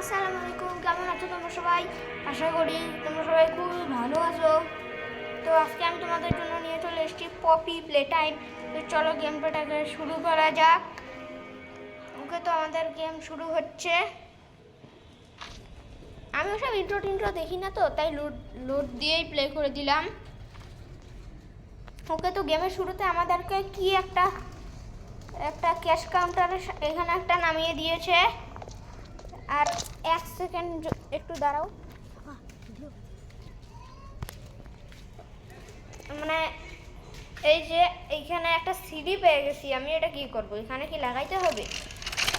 আসসালামু আলাইকুম কেমন আছো তোমরা সবাই? আশা করি তোমরা সবাই খুব ভালো আছো। তো আজকে আমি তোমাদের জন্য নিয়ে চলে এসেছি পপি প্লে টাইম তো চলো গেম প্লেটাকে শুরু করা যাক। ওকে তো আমাদের গেম শুরু হচ্ছে। আমি ওসব ইন্ট্রো টিন্ট্রো দেখি না তো, তাই লোড লোড দিয়েই প্লে করে দিলাম। ওকে তো গেমের শুরুতে আমাদেরকে কি একটা একটা ক্যাশ কাউন্টারের এখানে একটা নামিয়ে দিয়েছে। আর এক সেকেন্ড একটু দাঁড়াও মানে এই যে এইখানে একটা সিডি পেয়ে গেছি আমি এটা কি করব এখানে কি লাগাইতে হবে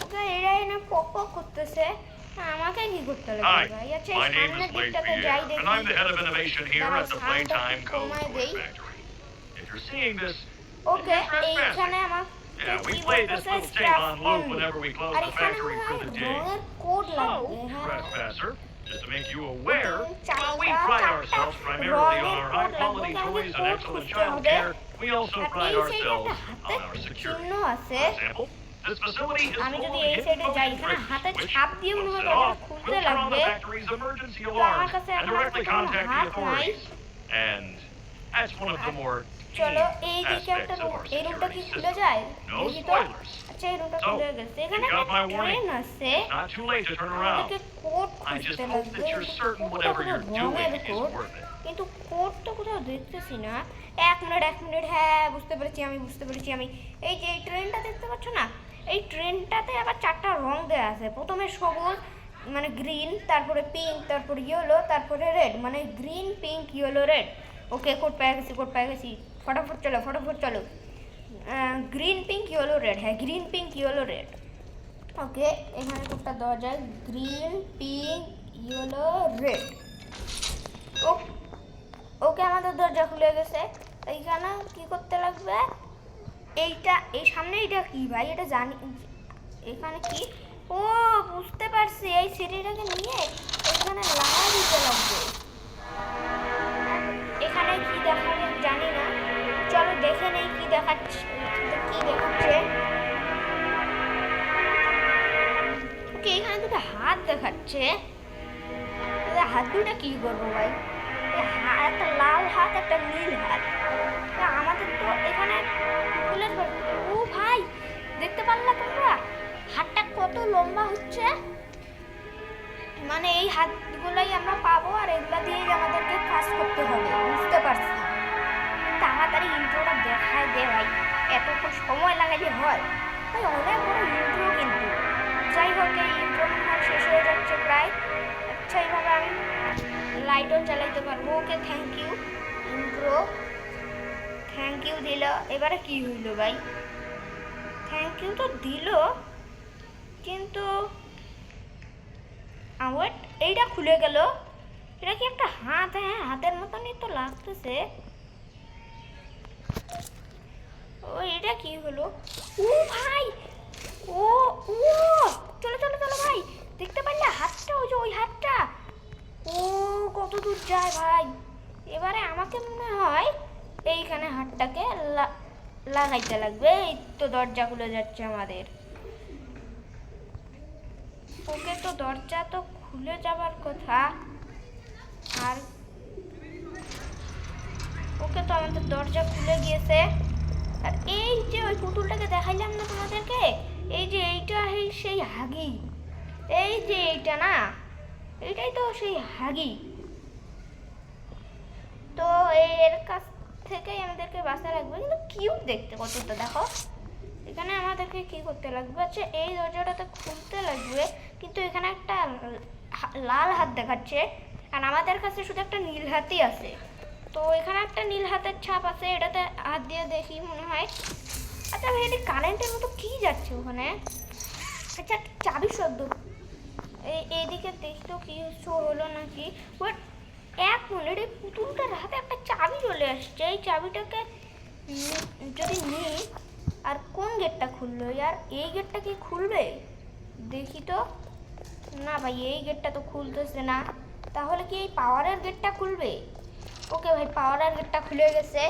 ওকে এরা এনে পক পক করতেছে আমাকে কি করতে লাগবে ভাই আচ্ছা এই সামনের দিকটাতে যাই দেখি I'm the head of innovation here দাঁড়াও, at the soundটা Playtime একটু Code কমায় Toy দেই। Factory. If you're seeing this, ওকে এইখানে. আমার Yeah, we play this little tape on loop whenever we close R the এখানে factory মনে for হয় the day. রঙের কোড So, লাগবে হ্যাঁ trespasser, just to make you aware, চারটা, while we pride চারটা ourselves primarily on our রঙের code high-quality লাগবে, toys and code excellent খুঁজতে child হবে। care, we also R pride এই সাইডে ourselves একটা on our হাতের security. চিহ্ন আছে For example, this facility is আমি যদি full of এই hidden সাইডে যাই motion এখানে tricks, হাতে which, ছাপ দিয়ে মনে once হয় set দরজা off, খুলতে will turn on the লাগবে factory's emergency তো আমার alarms কাছে and এখন directly একটা কোনো contact the হাত নাই authorities. And that's one of the more চলো এই দিকে একটা রুম এই রুমটা কি খুলে যায়? দেখি তো আচ্ছা এই রুমটা খুলে গেছে। এখানে একটা ট্রেন আছে. আমাদেরকে কোড খুঁজতে লাগবে কোড কিন্তু কোড তো কোথাও দেখতেছি না। এক মিনিট এক মিনিট হ্যাঁ বুঝতে পেরেছি আমি বুঝতে পেরেছি আমি। এই যে এই ট্রেনটা দেখতে পাচ্ছ না? এই ট্রেনটাতে আবার চারটা রং দেওয়া আছে। প্রথমে সবুজ মানে গ্রিন তারপরে পিঙ্ক তারপরে ইয়েলো তারপরে রেড মানে green pink yellow red okay code পেয়ে গেছি কোড পেয়ে গেছি। ফটাফট চলো ফটাফট চলো গ্রিন পিঙ্ক ইয়েলো রেড হ্যাঁ green pink yellow red okay এখানে কোডটা দেওয়া যায় green pink yellow red okay আমাদের দরজা খুলে গেছে এইখানে কি করতে লাগবে এইটা এই সামনে এটা কি ভাই এটা জানি এখানে কি ও বুঝতে পারছি এই সিঁড়িটাকে নিয়ে এখানে লাগা দিতে লাগবে এই হাত দুটো কি করব ভাই? একটা লাল হাত, একটা নীল হাত। আমাদের তো এখানে ফুলের ও ভাই, দেখতে পারলা তোমরা? হাতটা কত লম্বা হচ্ছে? মানে এই হাতগুলোই আমরা পাবো আর এগুলা দিয়েই আমাদেরকে কাজ করতে হবে, বুঝতে পারছি? তাড়াতাড়ি ইন্ট্রোটা দেখায় দে ভাই এতক্ষণ সময় লাগালে হয়। ভাই, অনেক বড় ইন্ট্রো কিন্তু। যাই হোক, এই ইন্ট্রো শেষ হয়ে যাচ্ছে প্রায়। আচ্ছা এইভাবে আমি লাইটও চালাইতে পারব। Okay thank you intro thank you দিল। এবারে কি হইল ভাই? থ্যাংক ইউ তো দিল, কিন্তু আওয়ার এইটা খুলে গেল। এটা কি একটা হাত? হ্যাঁ হাতের মতনই তো লাগতেছে। ও, এটা কি হলো? ও ভাই! ও ও চলো চলো চলো ভাই দেখতে পারলে হাতটা ওই যে ওই হাতটা ও কত দূর যায় ভাই এবারে আমাকে মনে হয় এইখানে হাতটাকে লা- লাগাইতে লাগবে, এই তো দরজা খুলে যাচ্ছে আমাদের। ওকে তো দরজা তো খুলে যাবার কথা, আর ওকে তো আমাদের দরজা খুলে গিয়েছে। আর এই যে ওই পুতুলটাকে দেখাইলাম না তোমাদেরকে? এই যে এইটা এই সেই হাগি। এই যে এইটা না, এইটাই তো সেই হাগি। তো এর কাছ থেকেই আমাদেরকে বাঁচা লাগবে, কিন্তু কিউট দেখতে কতটা, দেখো। এখানে আমাদেরকে কি করতে লাগবে? আচ্ছা এই দরজাটাতে খুলতে লাগবে, কিন্তু এখানে একটা লাল হাত দেখাচ্ছে, আর আমাদের কাছে শুধু একটা নীল হাতই আছে। তো এখানে একটা নীল হাতের ছাপ আছে, এটাতে হাত দিয়ে দেখি মনে হয়। আচ্ছা ভাই, এটা কারেন্টের মতো কি যাচ্ছে ওখানে? আচ্ছা চাবি শব্দ এই এইদিকে দেখি তো কি শো হলো নাকি? বাট এক মিনিট, এই পুতুলটার হাতে একটা চাবি চলে আসছে। এই চাবিটাকে যদি নিই আর কোন গেটটা খুললো? আর এই গেটটা কি খুলবে? দেখি তো। না ভাই, এই গেটটা তো খুলতেছে না। তাহলে কি এই পাওয়ারের গেটটা খুলবে? ওকে ভাই, পাওয়ারের গেটটা খুলে গেছে।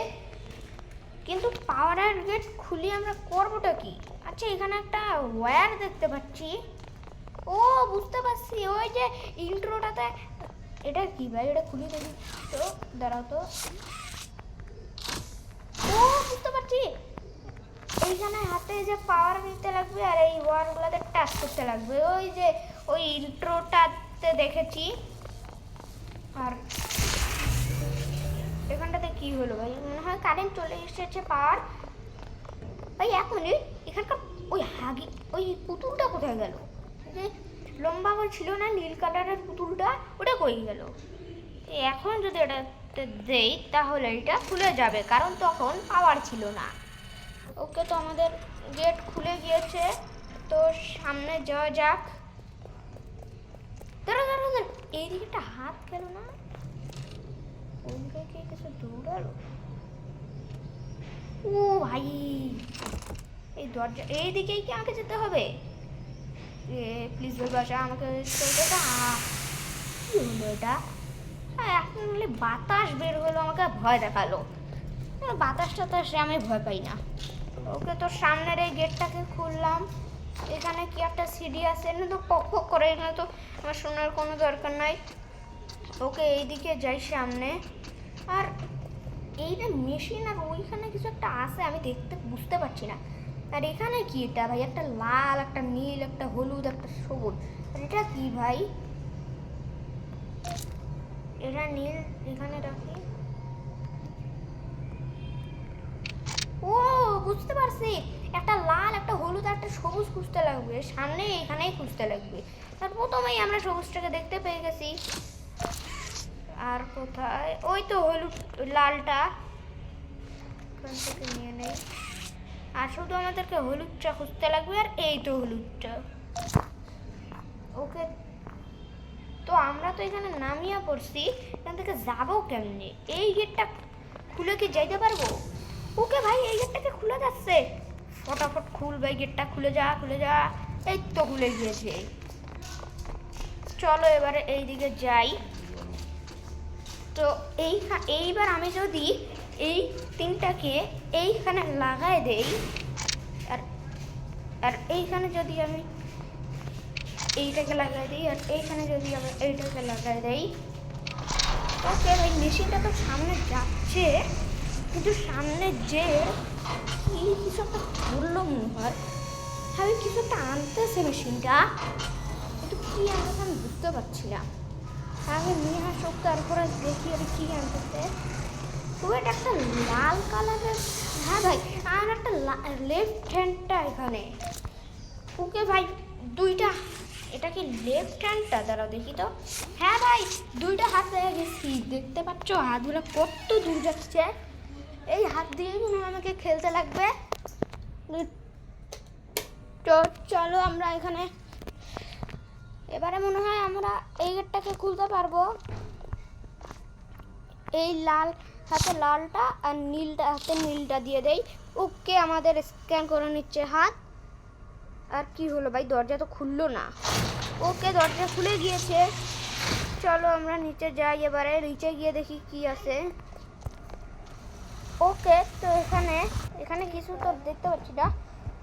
কিন্তু পাওয়ারের গেট খুলি আমরা করবোটা কি? আচ্ছা এখানে একটা ওয়্যার দেখতে পাচ্ছি। ও, বুঝতে পারছি পারছি। ওই যে ইন্ট্রোটাতে এটা কি ভাই? এটা খুলি দেখি। তো, দাঁড়াও তো। ও, বুঝতে পারছি। এইখানে হাতে যে পাওয়ার দিতে লাগবে আর এই ওয়ারগুলোতে টাচ করতে লাগবে। ওই যে, ওই ইন্ট্রোটাতে দেখেছি। আর এখানটাতে কি হলো ভাই? মনে হয় কারেন্ট চলে এসেছে পাওয়ার ভাই, এক মিনিট এখানকার ওই হাগি, ওই পুতুলটা কোথায় গেল? লম্বা করে ছিল না, নীল কালারের পুতুলটা, ওটা কই গেল? এখন যদি এটা দেই, তাহলে এটা খুলে যাবে, কারণ তখন পাওয়ার ছিল না। ওকে তো আমাদের গেট খুলে গিয়েছে, তো সামনে যাওয়া যাক। দাঁড়া দাঁড়া দাঁড়া একটা হাত গেল না? ওদিকে কে কিছু দৌড়ালো? ও ভাই, এই দরজা এই দিকেই কি আমাকে যেতে হবে? প্লিজ বাসা আমাকে। কি হলো এটা? এখন বাতাস বের হলো, আমাকে ভয় দেখাল। বাতাস টাতাসে আমি ভয় পাই না। ওকে তো সামনের এই গেটটাকে খুললাম। এখানে কি একটা সিডি আছে না তো পক পক করে, এখানে তো আমার শোনার কোনো দরকার নাই। ওকে এইদিকে যাই সামনে। আর এইটা মেশিন আর ওইখানে কিছু একটা আছে, আমি দেখতে বুঝতে পারছি না। আর এখানে কি এটা ভাই? একটা লাল, একটা নীল, একটা হলুদ, একটা সবুজ। আর এটা কি ভাই? এটা নীল, এখানে রাখি। ও, বুঝতে পারছি। একটা লাল, একটা হলুদ একটা সবুজ খুঁজতে লাগবে। সামনে এখানেই খুঁজতে লাগবে। আর প্রথমেই আমরা সবুজটাকে দেখতে পেয়ে গেছি। আর কোথায়? ওই তো হলুদ, লালটা। থেকে নিয়ে নেই। আর শুধু আমাদেরকে হলুদটা খুঁজতে লাগবে, আর এই তো হলুদটা। ওকে, তো আমরা তো এখানে নামিয়া পড়ছি, এখান থেকে যাব কেমনি? এই গেটটা খুলে কি যাইতে পারব? ওকে ভাই, এই গেটটাকে খুলে যাচ্ছে? ফটাফট খুল ভাই, গেটটা খুলে যা খুলে যা। এই তো খুলে গিয়েছে। চলো এবারে এই দিকে যাই। তো এই এইবার আমি যদি এই তিনটাকে এইখানে লাগাই দেই। আর আর এইখানে যদি আমি এইটাকে লাগাই দিই, আর এইখানে যদি আমি এইটাকে লাগাই দেই, ওকে ভাই, মেশিনটা তো সামনে যাচ্ছে, কিন্তু সামনে যে কি, কিছু একটা করল মনে হয়। আমি কিছু একটা আনতেছে মেশিনটা, কিন্তু কি আনতেছে আমি বুঝতে পারছি না। আগে নিয়ে আসুক তারপরে দেখি আর কী আনতেছে। এটা একটা লাল কালারের হ্যাঁ ভাই, আর একটা লেফট হ্যান্ডটা এখানে। ওকে ভাই, দুইটা, এটা কি লেফট হ্যান্ডটা দাঁড়াও দেখি তো। হ্যাঁ ভাই, দুইটা হাত পেয়ে গেছি। দেখতে পাচ্ছ, হাতগুলো কত দূর যাচ্ছে। এই হাত দিয়েই মনে হয় আমাকে খেলতে লাগবে। তো চলো আমরা এখানে, এবারে মনে হয় আমরা এই গেটটাকে খুলতে পারব। এই লাল হাতে লালটা আর নীলটা, হাতে নীলটা দিয়ে দেই। ওকে আমাদের স্ক্যান করে নিচ্ছে হাত। আর কি হলো ভাই? দরজা তো খুললো না। ওকে দরজা খুলে গিয়েছে। চলো আমরা নিচে যাই এবারে। নিচে গিয়ে দেখি কি আছে। ওকে, তো এখানে এখানে কিছু তো দেখতে পাচ্ছি না।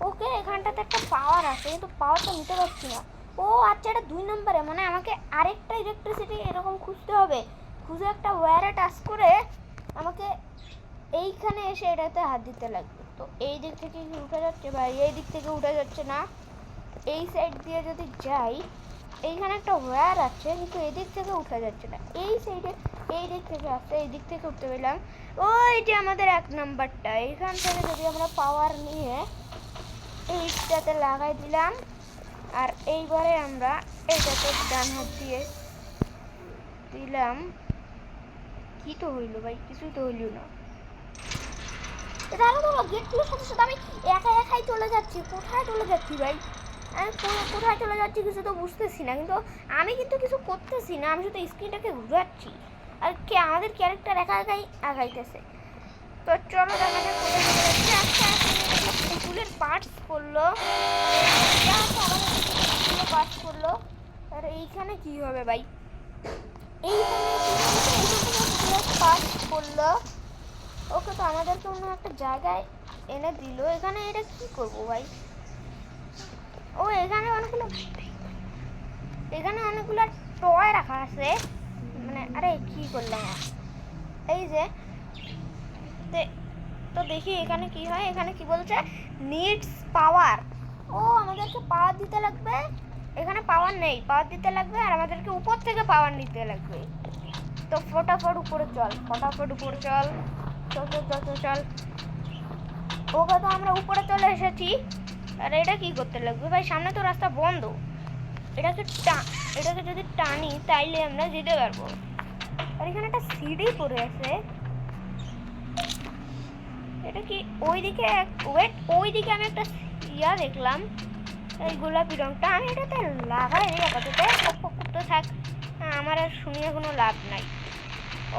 ওকে, এখানটাতে একটা পাওয়ার আছে। কিন্তু পাওয়ারটা নিতে পারছি না। ও আচ্ছা এটা দুই নম্বরে। মানে আমাকে আরেকটা ইলেকট্রিসিটি এরকম খুঁজতে হবে। খুঁজে একটা ওয়্যারে টাচ করে আমাকে এইখানে এসে এটাতে হাত দিতে লাগবে। তো এই দিক থেকে কি উঠে যাচ্ছে বা এই দিক থেকে উঠে যাচ্ছে না। এই সাইড দিয়ে যদি যাই, এইখানে একটা ওয়্যার আছে, কিন্তু এদিক থেকে উঠে যাচ্ছে না। এই সাইডে এই দিক থেকে আসছে এই দিক থেকে উঠতে পেলাম। ওই যে আমাদের এক নাম্বারটা। এইখান থেকে যদি আমরা পাওয়ার নিয়ে এইটাতে লাগাই দিলাম, আর এইবারে আমরা এইটাতে ডান হাত দিয়ে দিলাম। কি তো হইল ভাই? কিছুই তো হইল না। দাঁড়া দাঁড়া গেটগুলোর সাথে সাথে আমি একা একাই চলে যাচ্ছি। কোথায় চলে যাচ্ছি ভাই? আমি কো- কোথায় চলে যাচ্ছি কিছু তো বুঝতেছি না। কিন্তু আমি কিন্তু কিছু করতেছি না। আমি শুধু স্ক্রিনটাকে ঘুরাচ্ছি। আর কে, আমাদের ক্যারেক্টার একা একাই আগাইতেছে। তো চলো দেখা যাক চলে যাচ্ছে। আচ্ছা পুতুলের পার্টস করল। পার্টস করল। আর এইখানে কি হবে ভাই? এইখানে করল ওকে তো আমাদেরকে অন্য একটা জায়গায় এনে দিল। এখানে এটা কি করব ভাই? ও, এখানে অনেকগুলো এখানে অনেক অনেকগুলো টয় রাখা আছে। মানে আরে, কি করলাম? এই যে, তো দেখি এখানে কি হয়। এখানে কি বলছে? নিডস পাওয়ার ও, আমাদেরকে পাওয়ার দিতে লাগবে। এখানে পাওয়ার নেই। পাওয়ার দিতে লাগবে আর আমাদেরকে উপর থেকে পাওয়ার নিতে লাগবে। তো ফটাফট উপরে চল, ফটাফট উপরে চল। চল চল চল চল ওকে তো আমরা উপরে চলে এসেছি। আর এটা কি করতে লাগবে? ভাই, সামনে তো রাস্তা বন্ধ। এটাকে টা, এটাকে যদি টানি, তাইলে আমরা যেতে পারব। আর এখানে একটা সিঁড়ি পড়ে আছে। এটা কি ওইদিকে ওয়েট ওইদিকে আমি একটা ইয়া দেখলাম। এই গোলাপি রংটা। আমি এটাতে লাগাই আপাতত। থাক। আমার আর শুনিয়ে কোনো লাভ নাই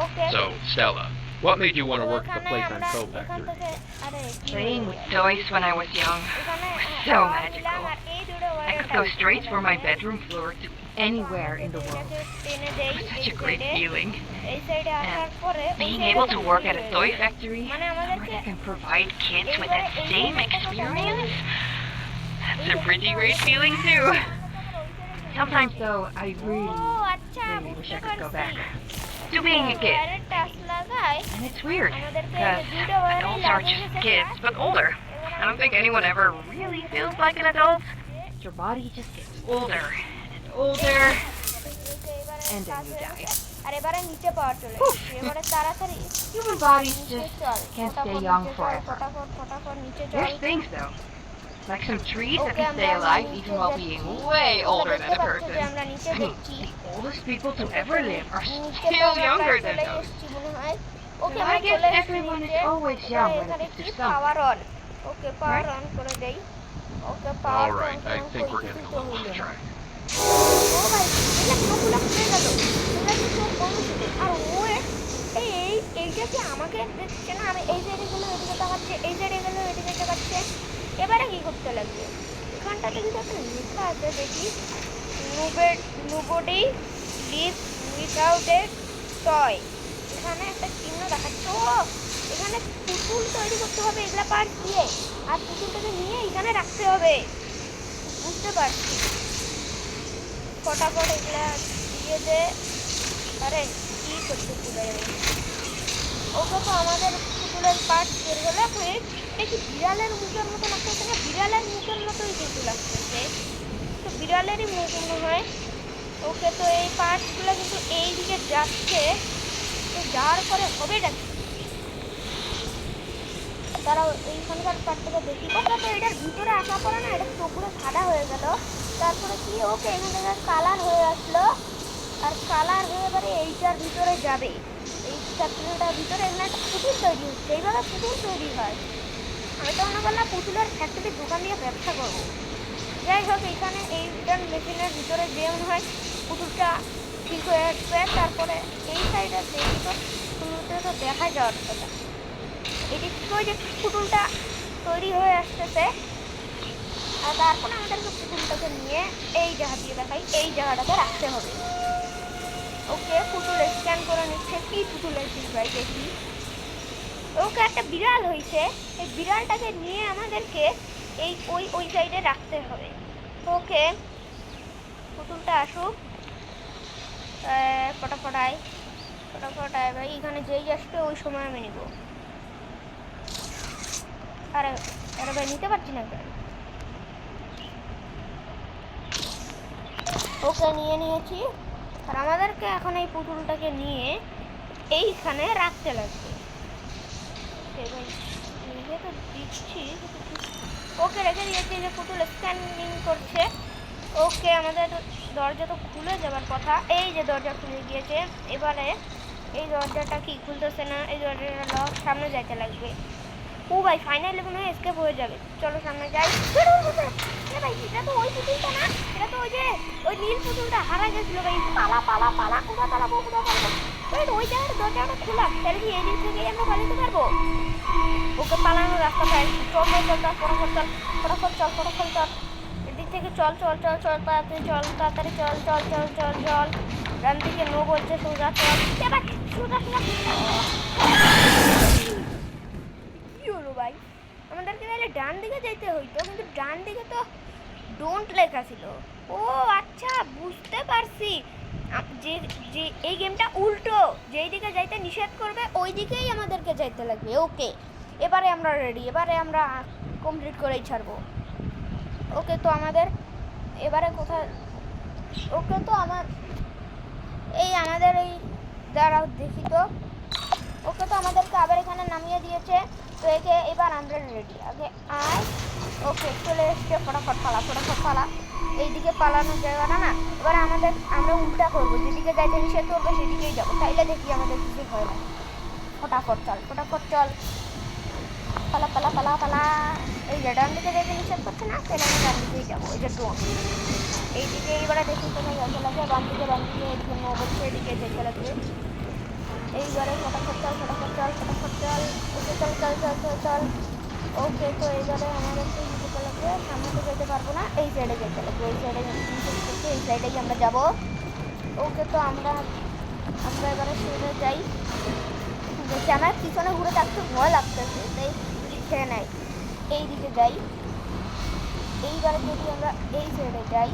ওকে So, Stella, what made you want to work at the এখানে Playtime আমরা Pro এখান Factory? থেকে আরে কি Playing বলবো? with toys when I was young. এখানে So পাওয়া magical. দিলাম আর এই দুটো I ওয়ারে could go straight from my bedroom floor to anywhere in the world. টেনে দেই It was এই such a great সাইডে feeling. এই সাইডে আসার পরে ওই Being সাইডে able to একটা work at a সিঁড়ি toy রয়েছে। factory মানে where আমাদেরকে I can provide kids with এইবারে- that এইবারে same একটা কথা বলবো। experience. That's a pretty great feeling too. Sometimes though, I O really, Maybe we should go back. To being a kid. And it's weird, because adults are just kids, but older. I don't think anyone ever really feels like an adult. Your body just gets older and older, and then you die. Human bodies just can't stay young forever. There's things, though. like some trees that Okay, can stay আমরা alive নিচে even while যাচ্ছি। being way তোমরা older দেখতে than a পাচ্ছ যে person. আমরা নিচে I mean, দেখছি the oldest people to ever live are নিচে তো still আমরা younger প্রায় than চলে those. এসেছি মনে হয় ওকে So আমরা I guess চলে এসেছি everyone is নিচে always এবারে young when এখানে it কি comes to something. Power on okay power on করে দেই ওকে পাওয়ার All right, I think we're getting a little off track. ও ভাই এটা কোনগুলো খুলে গেল এটা কি সব বন্ধ আর ও এ- এই এই এইটা কি আমাকে দেখছে না আমি এই সাইডে গেলে এদিকে তাকাচ্ছে এই সাইডে গেলে এদিকে তাকাচ্ছে কি লাগবে। এখানটাতে কিন্তু একটা লেখা আছে, দেখি। Nobody live without a toy এখানে একটা চিহ্ন দেখাচ্ছে। ও, এখানে পুতুল তৈরি করতে হবে, এগুলা পার্ট দিয়ে আর পুতুলটাকে নিয়ে এখানে রাখতে হবে। বুঝতে পারছি। ফটাফট এগুলা দিয়ে দে। আরে, কি করতে ওকে তো আমাদের পুতুলের পার্ট বের হলে হয়ে কি বিড়ালের মুখের মতো লাগতেছে না বিড়ালের মুখের মতোই কিন্তু লাগতেছে। তো বিড়ালেরই মুখ মনে হয়। ওকে তো এই পার্টগুলো কিন্তু এই দিকে যাচ্ছে। তো যাওয়ার পরে হবেটা তারা এইখানকার পার্টটাকে দেখি। ওকে তো এটার ভিতরে আসা পরে না, এটা চোখগুলো সাদা হয়ে গেল। তারপরে কি ওকে এখান থেকে কালার হয়ে আসলো? আর কালার হয়ে এবারে এইটার ভিতরে যাবে। ফ্যাক্টরিটার ভিতরে এখানে একটা পুতুল তৈরি হচ্ছে। এইভাবে পুতুল তৈরি হয়। আমি তো মনে করলাম পুতুলের ফ্যাক্টরির দোকান দিয়ে ব্যবসা করব। যাই হোক এখানে এইটার মেশিনের ভিতরে যে মনে হয়, পুতুলটা ঠিক হয়ে আসবে। তারপরে এই সাইডে দেখি তো শুরুতে তো দেখা যাওয়ার কথা। থেকে ওই যে পুতুলটা তৈরি হয়ে আসতেছে। আর তারপরে আমাদেরকে পুতুলটাকে নিয়ে এই জায়গা দিয়ে দেখাই। এই জায়গাটাতে রাখতে হবে। ওকে পুতুল স্ক্যান করে নিচ্ছে। কি পুতুলের ভাই দেখি। ওকে একটা বিড়াল হয়েছে এই বিড়ালটাকে নিয়ে আমাদেরকে এই ওই ওই সাইডে রাখতে হবে। ওকে পুতুলটা আসুক। আহ, ফটাফট আয় ফটাফট আয় ভাই এখানে যেই আসবে ওই সময় আমি নিব। আরে আরে ভাই নিতে পারছি না কেন? ওকে নিয়ে নিয়েছি। আর আমাদেরকে এখন এই পুতুলটাকে নিয়ে এইখানে রাখতে লাগবে। তো দিচ্ছি ওকে রেখে দিয়েছি যে পুতুল স্ক্যানিং করছে। ওকে আমাদের দরজা তো খুলে যাবার কথা। এই যে দরজা খুলে গিয়েছে। এবারে এই দরজাটা কি খুলতেছে না? এই দরজাটা লক সামনে যাইতে লাগবে। ও ভাই ফাইনালি মনে হয় এসকেপ হয়ে যাবে। চলো সামনে যাই। এ ভাই? এটা তো ওই পুতুলটা না? এটা তো ওই যে, ওই নীল পুতুলটা। হারা গেছিল ভাই। পালা পালা পালা। কোথা পালাবো কোথা পালাবো ওই জায়গার দরজাটা খোলা। তাহলে কি এই দিক থেকে আমরা পালাতে পারব? ওকে পালানোর রাস্তা পাই চল চল চল চল, ফটাফট চল ফটাফট চল ফটাফট চল। এদিক থেকে চল চল চল চল, তাড়াতাড়ি চল তাড়াতাড়ি চল চল চল চল চল। ডান দিকে নো বলছে সোজা চল। এবার সোজা সোজা। কি হলো ভাই? আমাদেরকে তাহলে ডান দিকে যেতে হইতো, কিন্তু ডান দিকে তো ডোন্ট লেখা ছিল ও আচ্ছা বুঝতে পারছি। যে যে, এই গেমটা উল্টো। যেই দিকে যাইতে নিষেধ করবে, ওই দিকেই আমাদেরকে যাইতে লাগবে। ওকে এবারে আমরা রেডি এবারে আমরা কমপ্লিট করেই ছাড়বো। ওকে তো আমাদের, এবারে কোথায়? ওকে তো আমার, এই আমাদের এই, দাঁড়াও, দেখি তো। ওকে তো আমাদেরকে আবার এখানে নামিয়ে দিয়েছে। তো একে এবার আমরা রেডি আগে আয় ওকে চলে এসছে ফটাফট পালা ফটাফট পালা। এইদিকে পালানোর জায়গাটা না না? এবার আমাদের, আমরা উল্টা করব, যেদিকে যাইতে নিষেধ করব সেদিকেই যাব। তাইলে দেখি আমাদের কিছু হয় না। ফটাফট চল ফটাফট চল। পালা পালা পালা পালা। এই যে ডান দিকে যেতে নিষেধ করছে না তাহলে আমি ডান দিকেই যাব, এই যে ডোন এইদিকে এইবারে দেখি কোথায় যেতে লাগে বাম দিকে বাম দিকে এদিকে বলছে এদিকে যেতে লাগবে। এইবারে ফটাফট চল ফটাফট চল ফটাফট চল ওকে চল চল চল চল ওকে, তো এইবারে আমাদেরকে যেতে লাগবে। সামনে তো যেতে পারব না। এই সাইডে যেতে লাগবে, এই সাইডে এই সাইডেই আমরা যাব। ওকে, তো আমরা আমরা এবারে সেটা যাই। দেখি, আমার পিছনে ঘুরে থাকতে ভয় লাগতেছে, তাই খেয়ে নেয়। এই দিকে যাই। এইবারে যদি আমরা এই সাইডে যাই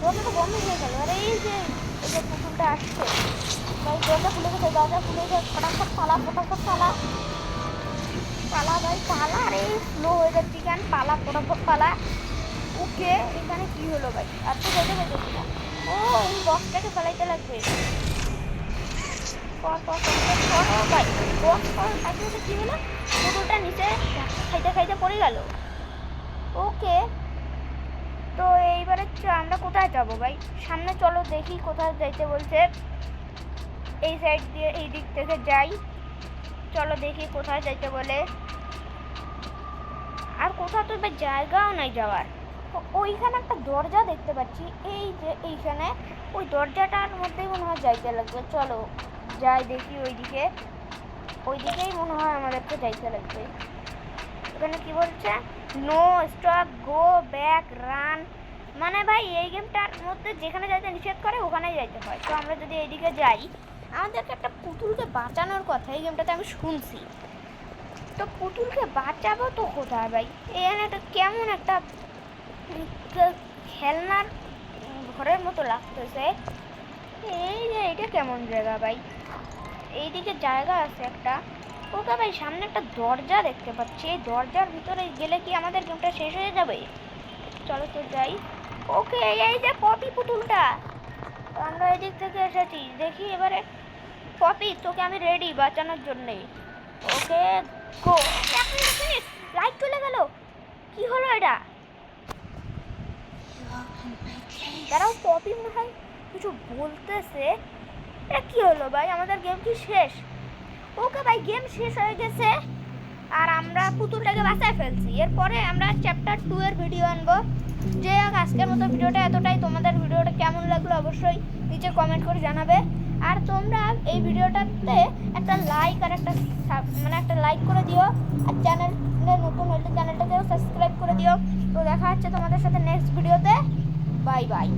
দরজাটা বন্ধ হয়ে গেল। আর এই যে যে পুতুলটা আসছে। ভাই দরজা গেছে, দরজা খুলে গেছে পালা, ফটাফট পালা। পালা ভাই, পালা, আরে স্লো হয়ে যাচ্ছে পালা, ফটাফট পালা। ওকে, এখানে কি হলো ভাই? আর তো যেতে পেরেছি না। ও, এই বক্সটাকে ফেলাইতে লাগবে। ভাই কি হলো? পুতুলটা নিচে খাইতে খাইতে পড়ে গেল। ওকে তো এইবারে আমরা কোথায় যাব ভাই? সামনে চলো, দেখি কোথায় যাইতে বলছে। এই সাইড দিয়ে, এই দিক থেকে যাই। চলো দেখি কোথায় যাইতে বলে। আর কোথাও তো জায়গাও নাই যাওয়ার। ওইখানে একটা দরজা দেখতে পাচ্ছি। এই যে এইখানে, ওই দরজাটার মধ্যেই মনে হয় যাইতে লাগবে। চলো যাই দেখি ওইদিকে। ওইদিকেই মনে হয় আমাদেরকে যাইতে লাগবে। এখানে কি বলছে? No stop go back run মানে ভাই, এই গেমটার মধ্যে যেখানে যাইতে নিষেধ করে ওখানে যাইতে হয়। তো আমরা যদি এইদিকে যাই, আমাদেরকে একটা পুতুলকে বাঁচানোর কথা এই গেমটাতে আমি শুনছি। তো পুতুলকে বাঁচাবো তো কোথায় ভাই? এখানে একটা কেমন একটা খেলনার ঘরের মতো লাগতেছে। এই যে, এটা কেমন জায়গা ভাই? এইদিকে জায়গা আছে একটা। ওকে ভাই, সামনে একটা দরজা দেখতে পাচ্ছি। এই দরজার ভিতরে গেলে কি আমাদের গেমটা শেষ হয়ে যাবে? চলো তো যাই। ওকে, এই যে পপি পুতুলটা। আমরা এদিক থেকে এসেছি। দেখি এবারে পপি, তোকে আমি রেডি বাঁচানোর জন্যে। ওকে গো লাইট চলে গেল। কি হলো এটা? দাঁড়াও, পপি মনে হয় কিছু বলতেছে। এটা কি হলো ভাই? আমাদের গেম কি শেষ? ওকে ভাই গেম শেষ হয়ে গেছে। আর আমরা পুতুলটাকে বাঁচায় ফেলছি। এরপরে আমরা চ্যাপ্টার টু এর ভিডিও আনব। যে হোক, আজকের মতো ভিডিওটা এতটাই। তোমাদের ভিডিওটা কেমন লাগল অবশ্যই নিচে কমেন্ট করে জানাবে। আর তোমরা এই ভিডিওটাতে একটা লাইক আর একটা মানে একটা লাইক করে দিও। আর চ্যানেলে নতুন হলে চ্যানেলটাকেও সাবস্ক্রাইব করে দিও। তো দেখা হচ্ছে তোমাদের সাথে নেক্সট ভিডিওতে বাই বাই